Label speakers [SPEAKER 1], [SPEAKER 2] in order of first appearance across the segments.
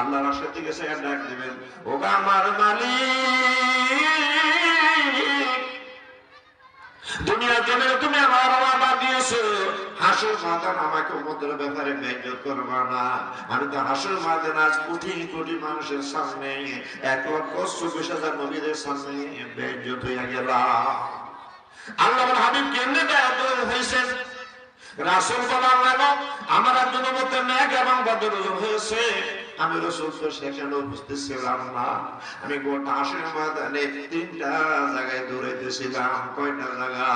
[SPEAKER 1] আল্লাহ ডাক দিবেন, ওগা আমার মালিক, দুনিয়ার জন্য তুমি আমার বাবা দিয়েছ। হাসুর মাদান আমাকে উম্মতের ব্যাপারে বেজ্জত করবা না। আমি তো হাসুর মাদান আজ কোটি কোটি মানুষের সামনে এক লক্ষ চব্বিশ হাজার নবীদের সামনে বেজ্জত হইয়া গেলাম। আল্লাহ হাবিব রাসুল বলার আমার একজন মধ্যে ন্যাক এবং হয়েছে। আমি রসুল তো সেখানে উপস্থিত ছিলাম না। আমি গোটা ময়দানে তিনটা জায়গায় কয়টা জায়গায়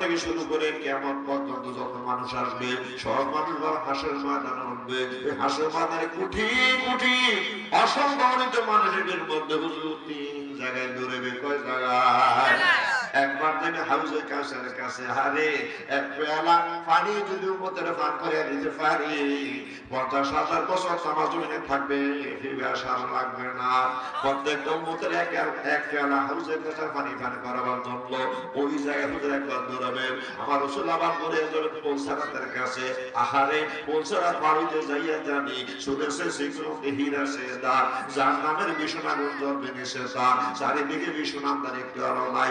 [SPEAKER 1] থেকে শুরু করে কেমন পর্যন্ত যত মানুষ আসবে, সব মানুষ হাসের ময়দানে উঠবে। হাসের ময়দানে কোটি কোটি অসংগঠিত মানুষের মধ্যে হুজুর তিন জায়গায় দৌড়াবে কয় জায়গায়? একবার থেকে হাউসের কাছের কাছে হারে, এক পেয়ালা পানি যদি উম্মতের পান করে দিতে পারি, পঞ্চাশ হাজার বছর সমাজ জমিনে থাকবে আসার লাগবে না। উম্মতের এক এক পেয়ালা হাউসের কাছে পানি পান করাবার জন্য ওই একবার দৌড়াবে আমার আবার পৌঁছারাতের কাছে আহারে বাড়িতে যাইয়া জানি, শুনেছে যার নামের বিশ্বনাগুন জন্মে নিছে তার চারিদিকে বিশ্বনামদার একটু আলো নাই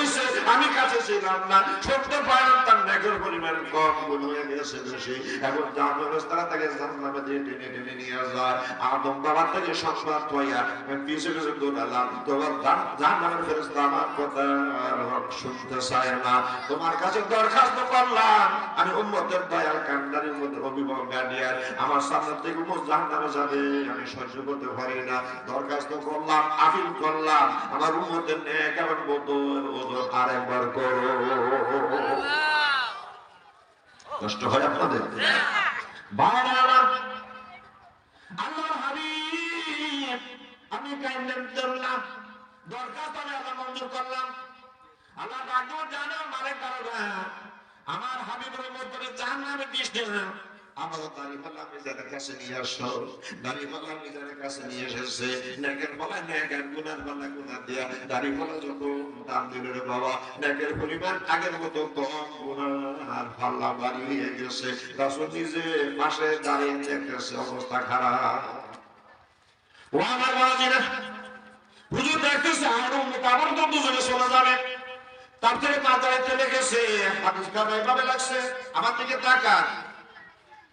[SPEAKER 1] হইছে, আমি কাছে ছিলাম না। সত্য পাইলাম তার নেকের পরিমাণ কম গুণ হয়ে গেছে বেশি এখন যা ব্যবস্থা তাকে জানলামে দিয়ে টেনে টেনে নিয়ে যায়। আদম বাবার থেকে সংবাদ হইয়া পিছু পিছু দৌড়ালাম। তোমার জান নামের ফেরেস্তা আমার কথা শুনতে চায় না। তোমার কাছে দরখাস্ত করলাম। আমি উম্মতের দয়াল কান্দারির মধ্যে অভিভাবক গার্ডিয়ান আমার সামনে থেকে উম্মত জাহান্নামে যাবে, আমি সহ্য করতে পারি না। দরখাস্ত করলাম, আপিল করলাম। আমার উম্মতের নেক এবং বদল আরেকবার করো। কষ্ট হয় আপনাদের? আমি কাইন্দেন করলাম দরখাস্ত আমি আল্লাহ মঞ্জুর করলাম। আল্লাহ ডাক্তার জানো মারে আমার হাবিবের মধ্যে জাহান্নামে দৃষ্টি না আমার দাড়ি মিজানের কাছে নিয়ে আসো। দাড়ি মিজানের কাছে নিয়ে এসেছে। নেকের পাল্লা, নেকের গুনার পাল্লা গুনা দিয়া দাড়ি যত দাম দিল রে বাবা, নেকের পরিমাণ আগের মতো কম, গুনার পাল্লা বাড়ি গেছে। রাসূল নিজে পাশে দাঁড়িয়ে দেখতেছে, অবস্থা খারাপ। ও আমার বাবাজিরা, হুজুর দেখতেছে, আর উম্মত আবার তো দুজনে চলে তার থেকে গেছে লাগছে। আমার দিকে তাকান।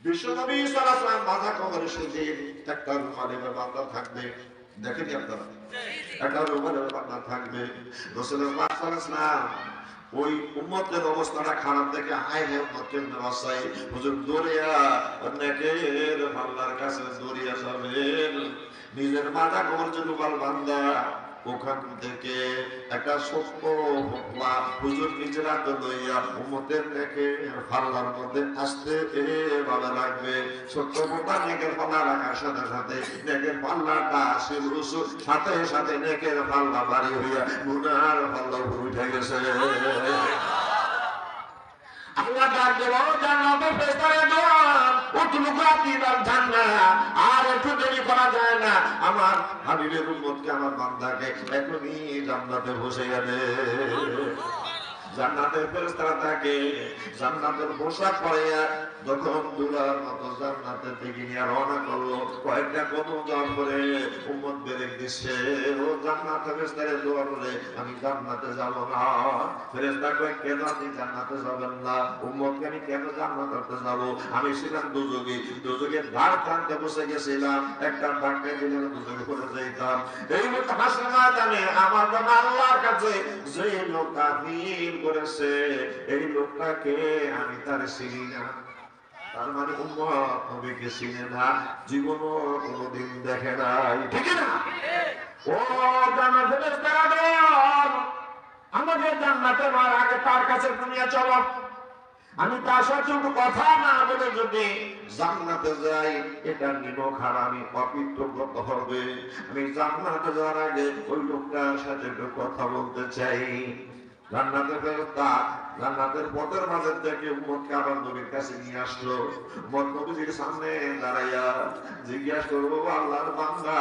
[SPEAKER 1] বিশ্বনবী সাল্লাল্লাহু মাথা কবরে শুয়ে একটা রুমালের বান্দা থাকবে। দেখেন আপনারা? একটা রুমালের বান্দা থাকবে। রাসূলুল্লাহ সাল্লাল্লাহু আলাইহি ওই উম্মতের অবস্থাটা খারাপ দেখে হাই হে উম্মতের নওয়াসাই হুজুর দৌড়িয়া অনেকের আল্লাহর কাছে দৌড়িয়া যাবেন। নিজের মাথা কবর জন্য বান্দা। ওখান থেকে একটা সত্য হকলা হুজুর নিজের হাতে লইয়া উম্মতের নেকে ফাল্লার মধ্যে আসতে ভালো লাগবে। সত্য মোটা নেকের পাল্লা রাখার সাথে সাথে নেকের পাল্লাটা আসিল হুজুর, সাথে সাথে নেকের পাল্লা বাড়ি হইয়া গুনার পাল্লা উঠে গেছে। আল্লাহ ডাক দেব জান্নাতে ফেরেশতারে আর একটু দেরি করা যায় না। আমার হাবিবের উম্মতকে, আমার বান্দাকে, এখনই জান্নাতে বসে গেলে জান্নাতের ফেরেশতারা থাকে জান্নাতের পোশাক পরে যখন দুলার মতো জান্নাতের দিকে নিয়ে রওনা করল, কয়েকটা কদম যাওয়ার পরে উম্মত বেরেক দিচ্ছে, ও জান্নাতে ফেরেশতারে দোয়া করে আমি জান্নাতে যাব না। ফেরেশতা কয়, কেন আপনি জান্নাতে যাবেন না? উম্মতকে আমি কেন জান্নাতে যাব? আমি ছিলাম দুযোগী, দুযোগের ধার টানতে বসে গেছিলাম, একটা ধাক্কা দিলে দুযোগে করে যাইতাম। এই মতো হাসর ময়দানে আমার জন্য আল্লাহর কাছে যে লোক কাফির করেছে এই লোকটাকে আমি তার চিনি না। তার মানে উম্মত চিনে না, জীবনও কোনোদিন দেখে নাই। ঠিক না? ও জানা দল আমাকে জান্নাতে নেওয়ার আগে তার কাছে দুনিয়া চলো। আমি তার সাথে কথা না বলে যদি জান্নাতে যাই, এটা নিমক হারামি অকৃতজ্ঞত হবে। আমি জান্নাতে যাওয়ার আগে ওই লোকটার সাথে কথা বলতে চাই। জান্নাতে ফেরতা জান্নাতের পথের মাঝে থেকে নবীর কাছে নিয়ে আসলো। নবীজির সামনে দাঁড়াইয়া জিজ্ঞাসা করব আল্লাহর বান্দা,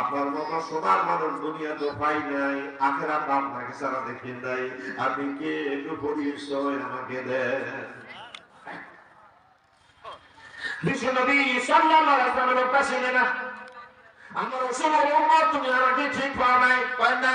[SPEAKER 1] আপনার মতো সোনার মানুষ দুনিয়া তো পাই নাই, আখেরাত আপনাকে সারা দেখে নাই। আপনি কে? একটু পরিচয় আমাকে দেন। আমার রাসূলের তুমি আমাকে ঠিক পাও নাই। কয় না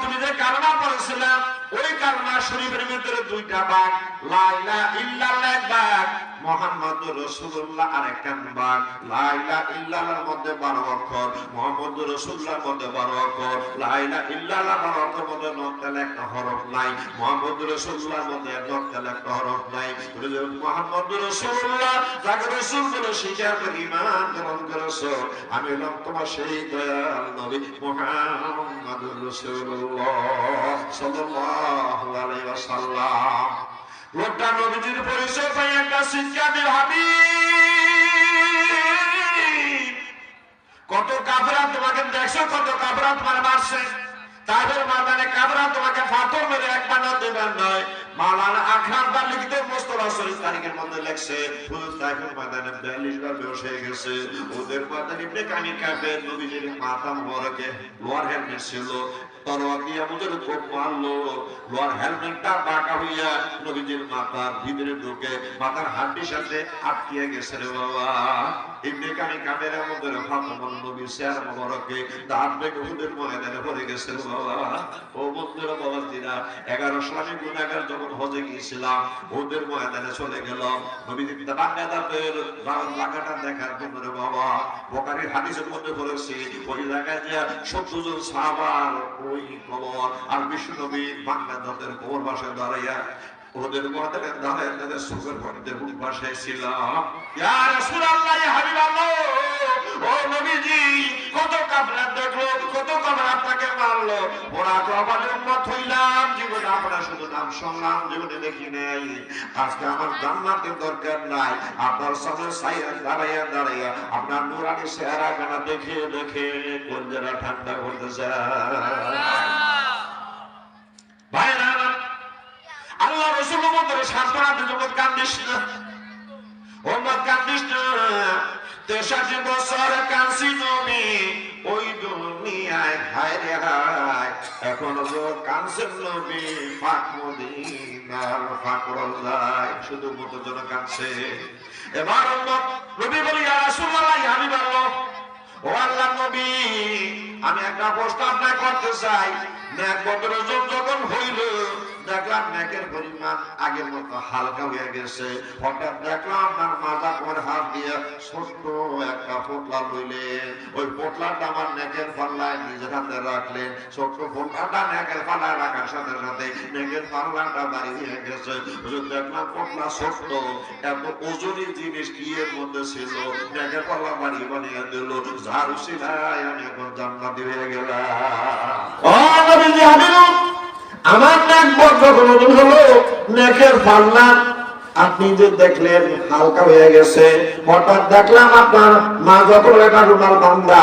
[SPEAKER 1] তুমি যে কালমা পড়েছিলাম, ওই কালমা শরীফের ভিতরে দুইটা বাঘ, লা ইলাহা ইল্লাল্লাহ এক ভাগ মুহাম্মাদুর রাসূলুল্লাহ আরেকটা ভাগ লা ইলাহা ইল্লাল্লাহর মধ্যে 12 অক্ষর। মুহাম্মাদুর রাসূলুল্লাহর মধ্যে 12 অক্ষর। লা ইলাহা ইল্লাল্লাহ 12 অক্ষরের মধ্যে হরফ নাই। মুহাম্মাদুর রাসূলুল্লাহর মধ্যে হরফ নাই। যে মুহাম্মাদুর যাকে রাসূল বলে গ্রহণ আমি হলাম তোমার সেই দয়াল নবী মুহাম্মাদুর রাসূলুল্লাহ সাল্লাল্লাহু আলাইহি ওয়াসাল্লাম। লোকটা নবীজির পরিচয় পাই একটা শিক্ষা দিল হাবিব। কত কাবরা তোমাকে দেখছ, কত কাবরা তোমার মারছে তাদের মাদানে কাবরা তোমাকে ফাতর মেরে লিখিতে মোস্তফা শরীফ তারিখের মধ্যে লেখছে ময়দানে 42 বার হয়ে গেছে। ওদের কানি নবীজির লোয়ার হেলমেট ছিল। আমাদের লোয়ার হেলমেটটা বাঁকা হইয়া নবীজির মাথার ভিতরে ঢুকে মাথার হাড্ডির সাথে আটকিয়ে গেছে রে বাবা। ইবনে কানি কাফের আমাদের ফাতেমা নবী শেয়ার মোবারকে দাঁত বেগে ওদের ময়দানে পড়ে গেছে বাবা। ও বন্ধুরা বাবা দিনা এগারো সালে গুণাগার যখন হজে গিয়েছিলাম ওদের ময়দানে চলে গেলাম। নবীজি বাংলাদেশের লাগাটা দেখার জন্য বাবা। বোকারির হাদিসের মধ্যে বলেছি, ওই জায়গায় যে সত্তর জন সাহাবার, ওই কবর, আর বিশ্ব নবী বাংলাদেশের কবর বাসায় দাঁড়াইয়া ওদের দাঁড়ায় তাদের সুখের বাসায় ছিলাম ইয়া রাসূলুল্লাহ হাবিবাল্লাহ ও নবীজি কত কাফের দেখল কত কাফের আপনাকে মারলো। ওরা কবালের উম্মত হইলাম জীবনে আপনার শুধু নাম শুনলাম জীবনে দেখি নাই। আজকে আমার জান্নাতের দরকার নাই। আপনার সামনে সাইয়া দাঁড়াইয়া দাঁড়াইয়া আপনার নুরানি চেহারা গানা দেখে দেখে কলজারা ঠান্ডা করতে চায় ভাইরা সান্ত্বনা কান্দিস না। কান্দিস না। তেষট্টি বছর নবী ওই দুনিয়ায়, হায় রে হায়। যে নবী, পাক মদিনার শুধু জন এবার উম্মত নবী বলি, ইয়া রাসূলুল্লাহ, আমি ও আল্লাহ নবী, আমি একটা প্রশ্ন আপনাকে করতে চাই। ন্যাক বদর যখন হইল দেখলাম ন্যাকের পরিমাণ আগের মতো হালকা হয়ে গেছে। হঠাৎ দেখলাম আপনার মাজা পর হাত দিয়ে ছোট্ট একটা পোটলা লইলেন। ওই পোটলাটা আমার নেকের পাল্লায় নিজের হাতে রাখলেন। ছোট্ট পোটলাটা নেকের পাল্লায় রাখার সাথে সাথে নেকের পাল্লাটা বাড়ি হয়ে গেছে। দেখলাম পোটলা ছোট্ট, এত ওজনের জিনিস কি এর মধ্যে ছিল? নেকের পাল্লা বাড়ি বানিয়ে দিল। ঝাড়ু সিলাই আমি এখন জান্নাতি হয়ে গেলাম। আমার নাক বদ্ধ কোনদিন হলো নেকের পাল্লা। আপনি যে দেখলেন হালকা হয়ে গেছে। হঠাৎ দেখলাম আপনার মা যখন একটা রুমাল বান্দা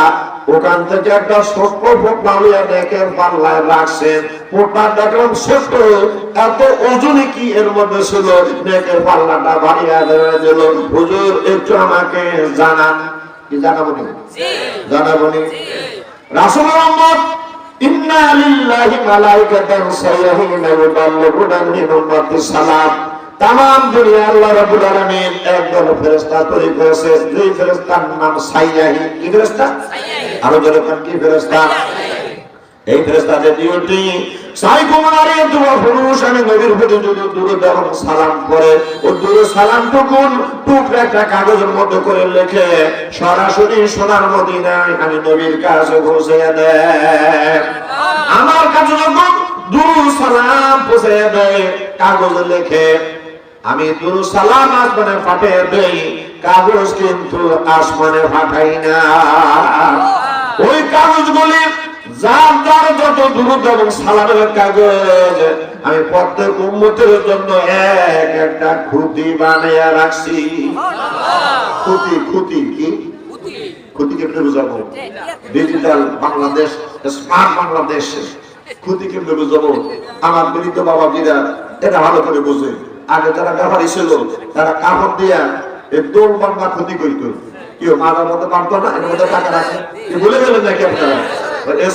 [SPEAKER 1] ওখান থেকে একটা ছোট্ট ফোটলা হইয়া নেকের পাল্লায় রাখছেন ফোটলা দেখলাম ছোট্ট এত ওজনে কি এর মধ্যে ছিল? নেকের পাল্লাটা বাড়িয়ে দেওয়া দিল হুজুর একটু আমাকে জানান। কি জানাব নি? জানাব নি? রাসূল মোহাম্মদ ইন্না লিল্লাহি মালাইকাতান সাইয়্যিনা ইউবাল্লিগুনা মিন উম্মতি সালাম তাম দুনিয়া আল্লাহ রাব্বুল আলামিন একদল ফেরেশতা তৈরি করেছে। দুই ফেরেশতার নাম সাইয়াহি। কি ফেরেশতা? আরও জোরে কোন কি ফেরেশতা? এই ফেরেশতাদের ডিউটি সাই কুমারী তোমার পুরুষ আমি নবীর প্রতি যদি দূরে এবং সালাম করে ও দূরে সালাম টুকুন টুকরা একটা কাগজের মধ্যে করে লেখে সরাসরি সোনার মদিনায় আমি নবীর কাছে পৌঁছে দেয়। আমার কাছে যখন দূর সালাম পৌঁছে দেয় কাগজ লেখে আমি দূর সালাম আসমানে পাঠিয়ে দেই কাগজ কিন্তু আসমানে পাঠাই না। ওই কাগজগুলি যার যার যত এবং সালামের কাগজ, আমি প্রত্যেক উন্মতের জন্য এক একটা খুঁটি বানিয়ে রাখছি। খুঁটি খুঁটি কি? খুঁটি কেমনে বুঝাবো? Digital Bangladesh smart Bangladesh. খুঁটি কেমনে বুঝাবো? আমার বাবা বিরা এটা ভালো করে বুঝে। আগে যারা ব্যাপারী ছিল, তারা কাপড় দিয়া এই দোল বাংলা ক্ষতি করতো। কেউ মাথার মধ্যে পারতো না, এর মধ্যে টাকা রাখে। ভুলে গেলেন নাকি আপনারা?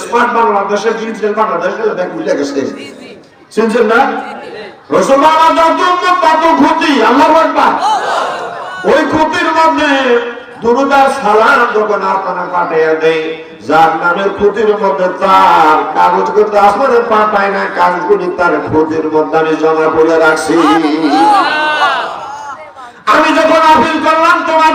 [SPEAKER 1] স্মার্ট বাংলাদেশের ডিজিটাল বাংলাদেশ দেখ বুঝে গেছে। না? যত তত ক্ষতি আল্লাহ ওই ক্ষতির মধ্যে দুরুদার সালাম যখন আপনারা পাঠিয়ে দেয় যার নামের ক্ষতির মধ্যে তার কাগজ করতে আসমানে পাঠায় না কাগজগুলি তার ক্ষতির মধ্যে আমি জমা করে রাখছি। আমি যখন আপিল করলাম তোমার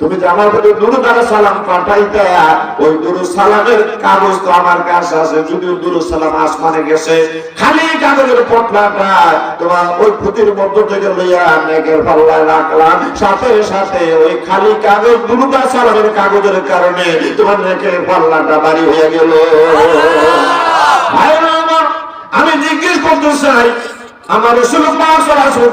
[SPEAKER 1] তুমি আমার প্রতি সালাম পাঠাইতে, ওই সালামের কাগজ তো আমার কাছে আছে, যদিও সালাম আসমানে গেছে। খালি কাগজের পটলাটা তোমার ওই পুঁতির মধ্য থেকে লইয়া পাল্লায় রাখলাম। সাথে সাথে ওই খালি কাগজ দুরুদার সালামের কাগজের কারণে তোমার নেকের পাল্লাটা বাড়ি হয়ে গেল। ভাইরা আমার, আমি জিজ্ঞেস করতে চাই আমার রসুল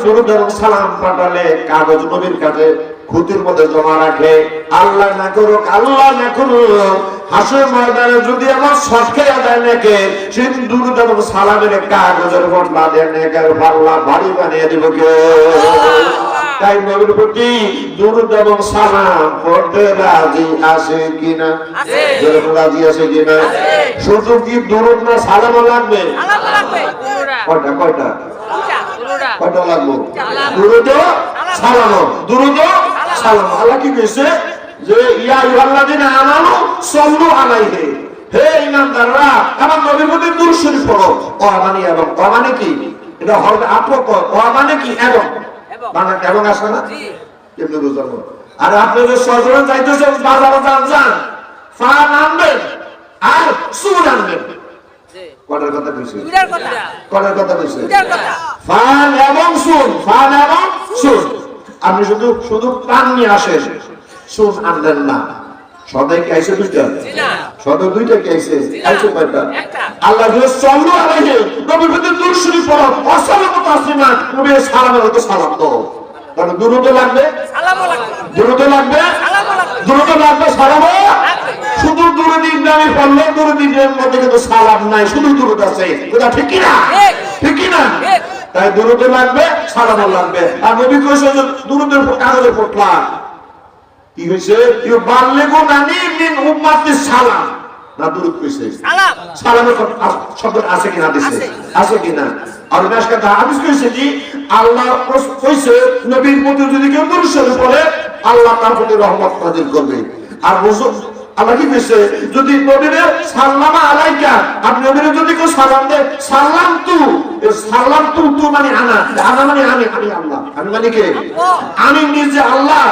[SPEAKER 1] দরুদ এবং সালাম পাঠালে কাগজ নবীর কাছে খুঁতির মধ্যে জমা রাখে আল্লাহ না করুক আল্লাহ না করুক হাসের ময়দানে যদি আমার সটকে আদায় নাকে সেদিন দুরুদ এবং সালামের কাগজের বটলা দেয় নেকের পাল্লা বাড়ি বানিয়ে দিব কে? তাই নবীর প্রতি দুরুদ এবং সালাম পড়তে রাজি আছে কিনা? রাজি আছে কিনা? কি দুরুদ না সালামও লাগবে? কয়টা কয়টা? কয়টা লাগবো?
[SPEAKER 2] সালাম।
[SPEAKER 1] দুরুদ সালাম দুরুদ সালাম আল্লাহ কি কইছে? যে ইয়া ইউহাল্লাযিনা আমানু সাল্লু আলাইহি। হে ইমানদাররা আমার নবীর প্রতি দূর শরীফ পড়ো। ও মানে এবং ও মানে কি? এটা হবে আপক ও মানে কি? এবং। মানে এবং আসে না?
[SPEAKER 2] জি।
[SPEAKER 1] কেমনে আর আপনি যে সজরে যাইতেছেন বাজারে যান যান। ফান আনবেন। আর সুর আনবেন কটার কথা কইছে? কটার কথা কইছে? ফান এবং ফান এবং আপনি শুধু শুধু পান নিয়ে আসেন। সুন আনলেন না। সদাই কি আইসে দুইটা? দুইটা কি আইসে? আইসে কয়টা? আল্লাহ বলে চল্লু আলাইহি নবীর প্রতি পড়ো। অসালামু তাসলিমা নবী সালামের সালাম দাও। দুরুদ লাগবে?
[SPEAKER 2] সালামও লাগবে।
[SPEAKER 1] দুরুদ লাগবে?
[SPEAKER 2] সালামও লাগবে।
[SPEAKER 1] দুরুদ লাগবে সালামও? ইব্রাহিম পড়লে দুরুদ ইব্রাহিম মধ্যে কিন্তু সালাম নাই শুধু দুরুদ আছে। এটা ঠিক কি না
[SPEAKER 2] ঠিক।
[SPEAKER 1] ঠিক কি না তাই দুরুদ লাগবে সালামও লাগবে। আর নবী কইছে যে দুরুদের কাগজে পড়লা কি হইছে? ইউ বাল্লিগু নানি মিন উম্মাতি সালাম। না দুরুদ কইছে?
[SPEAKER 2] সালাম।
[SPEAKER 1] সালামের শব্দ আছে কিনা দিছে
[SPEAKER 2] আছে।
[SPEAKER 1] আছে কিনা? আর নাশ কথা হাদিস কইছে কি আল্লাহ কস- কইছে নবীর প্রতি যদি কেউ দুরুদ পড়ে আল্লাহ তার প্রতি রহমত করবে। আর আল্লাহ কি কইছে? যদি নবীরে সাল্লামা আলাইকা, আপনি নবীরে যদি কেউ সালাম দেয় সালাম তু সালাম তু তু মানে আনা আনা মানে আমি আমি আল্লাহ। আমি মানে কে? আমি নিজে আল্লাহ।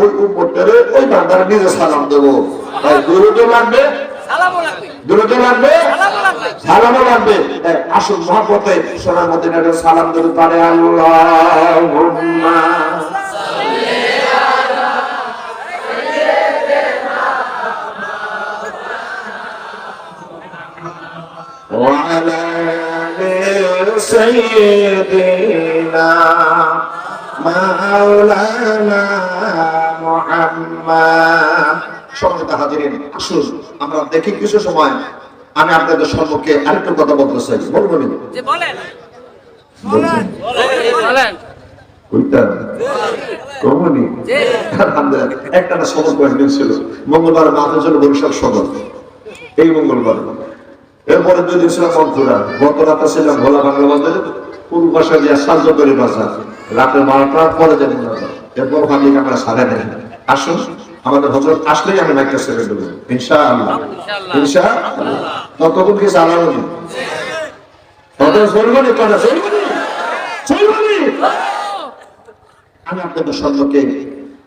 [SPEAKER 1] ওই উম্মতের ওই বান্দার নিজে সালাম দেবো। তাই দুরুদ লাগবে?
[SPEAKER 2] সালামও লাগবে?
[SPEAKER 1] দুরুদ লাগবে।
[SPEAKER 2] সালামও লাগবে
[SPEAKER 1] আসুন মহাপতে সোনার মধ্যে সালাম দিতে পারে আল্লাহুম্মা। وعلى آل سيدنا مولانا محمد সমস্ত হাজিরিন আসুন আমরা দেখি কিছু সময় আমি আপনাদের সম্মুখে আরেকটু কথা বলতে চাই বলবো নি?
[SPEAKER 2] যে বলেন
[SPEAKER 1] বলবেন।
[SPEAKER 2] বলেন
[SPEAKER 3] ওইটা কমনি আলহামদুলিল্লাহ একটা না সদর কয়েকদিন ছিল মঙ্গলবার মাথা ছিল বরিশাল সদর এই মঙ্গলবার এরপরে দুই দিন ছিলাম মন্থুরা গত রাতে ছিলাম ভোলা বাংলা বাজারে পূর্ব ভাষা দিয়ে সাহায্য করে বাজার। রাতের বারোটার পরে যাবেন এরপর ভাবলি আমরা সাড়ে নেই আসুন আমাদের হজরত আসলেই আমি একটা ছেড়ে দেবো। ইনশাআল্লাহ। ইনশাআল্লাহ। ততক্ষণ কি চালানো নেই তত চলবো নি চলবো আমি আপনাদের সম্মুখে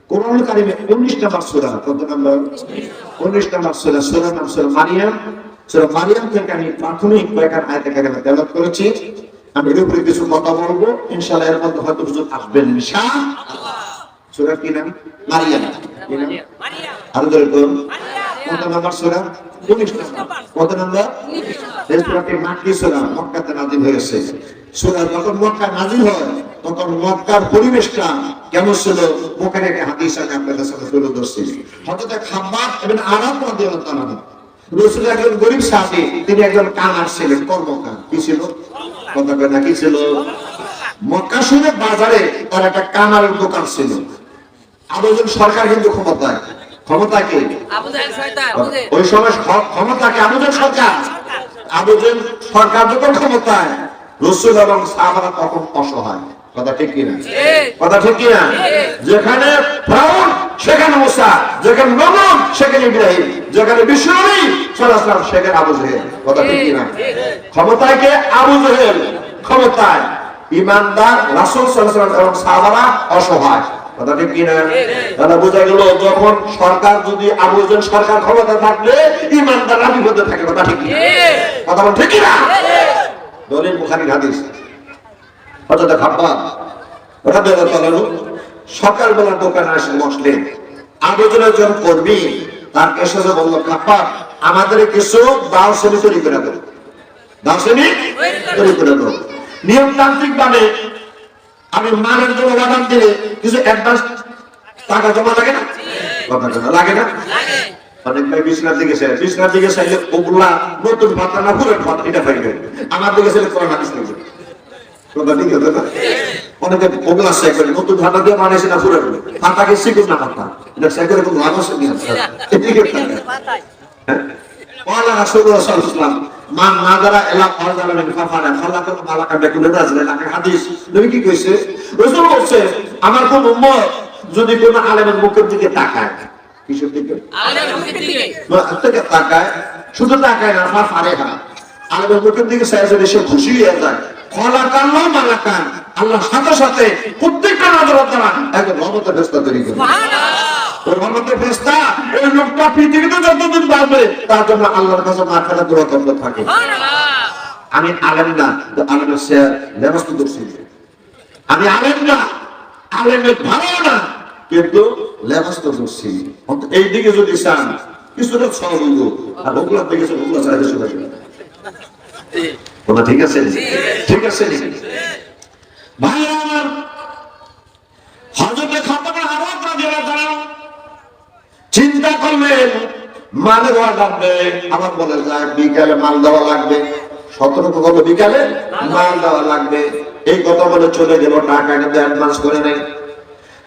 [SPEAKER 3] কোরআন কারিমে উনিশ নাম্বার সুরা কত নাম্বার? সুরা সুরা নাম সুরা মারিয়াম সুরা মারিয়াম থেকে আমি প্রাথমিক কয়েকটা আয়াত এখানে তেলাওয়াত করেছি। আমি এর উপরে কিছু কথা বলব। ইনশাআল্লাহ এর মধ্যে হয়তো কিছু আসবেন ইনশাআল্লাহ। সুরা কি নাম? মারিয়াম। কি নাম? আরও ধরে তো কত নাম্বার সুরা? নাম্বার। কত নাম্বার? এই সুরাটি মাক্কি সুরা। মক্কাতে নাজিল হয়েছে। সুরা যখন মক্কা নাজিল হয় তখন মক্কার পরিবেশটা কেমন ছিল? মুখের একটা হাদিস আপনাদের সাথে তুলে ধরছি আরাম রাদিয়াল্লাহু তাআলা রসুল একজন গরিব সাথী তিনি একজন কানার ছিলেন কর্মকার। কি ছিল? কথা না কি ছিল? বাজারে তার একটা দোকান ছিল। সরকার কিন্তু ক্ষমতায়। ওই সময় ক্ষমতাকে আবুজেন সরকার। আবুজেন সরকার যখন ক্ষমতায় রসুল এবং সাহাবারা তখন অসহায়। কথা ঠিক কিনা? কথা ঠিক কিনা? যেখানে ফ্রাউন সেখানে মুসা, যেখানে নমন সেখানে ইব্রাহিম, যেখানে বিশ্বনবী সরাসরি সেখানে আবু জেহেল। কথা ঠিক কিনা? ক্ষমতায় কে? আবু জেহেল। ক্ষমতায় ইমানদার রাসূল ওয়াসাল্লাম এবং সাহাবারা অসহায়। কথা ঠিক কিনা? তাহলে বোঝা গেল, যখন সরকার যদি আবু জেহেল সরকার ক্ষমতা থাকলে, ইমানদার বিপদে থাকে, কথা ঠিক কিনা? কথা ঠিক কিনা? দলিল বুখারীর হাদিস। অর্থাৎ খাব্বা রাদিয়াল্লাহু তাআলা সকালবেলা দোকানে এসে বসলেন। আবেদনের একজন কর্মী, তার যে বলল খাব্বা আমাদের কিছু দাও শ্রেণি তৈরি করে দেবো দাও শ্রেণি তৈরি করে দেবো নিয়মতান্ত্রিক ভাবে আমি মানের জন্য অর্ডার দিলে কিছু অ্যাডভান্স টাকা জমা লাগে না? লাগে না? অনেক ভাই দিকে দিকে ওগুলা নতুন ভাতা না ভাতা এটা পাইবে আমার দিকে ঠিক আছে অনেকে নতুন ঢাকা দিয়ে মানে সেটা ঘুরে ঘুরে। শিখুন না এটা হ্যাঁ? আমার কোন উম্মত যদি কোন আলেমের মুখের দিকে তাকায়। কিসের দিকে? তাকায় শুধু তাকায় না আলেমের মুখের দিকে সে খুশি হয়ে যায়। আল্লাহ সাথে সাথে প্রত্যেকটা নজর একদম তৈরি করে ওই রহমতের ফেরেশতা, ওই লোকটা পৃথিবীতে যতদিন বাঁচবে, তার জন্য আল্লাহর কাছে মাথাটা দোয়া করতে থাকে আমি আলেম না আলেমের ব্যবস্থা করছি আমি আলেম না আলেমের ভালো না কিন্তু এই দিকে যদি চান কিছুটা সহযোগ আর ওগুলার দিকে ওগুলো চাইতে শুনে তোমরা ঠিক আছে? ঠিক আছে? চিন্তা মাল দেওয়া লাগবে, আমার বলে যায় মাল দেওয়া লাগবে। সতেরো কত বিকালে মাল দেওয়া লাগবে। এই কথা বলে চলে গেল টাকা কিন্তু অ্যাডভান্স করে নেই।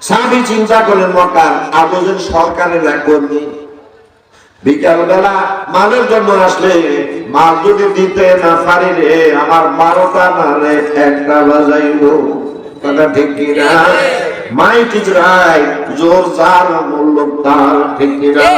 [SPEAKER 3] সাবি চিন্তা করলেন, মক্কার আবুজেন সরকারের এক কর্মী। বিকাল বেলা মালের জন্য আসলে মাল যদি দিতে না পারি রে, আমার বারোটা রে, একটা বাজাইব। কথা ঠিক কিনা? মাই ঠিক রায় জোর যার মূল্য তার ঠিক। কিনা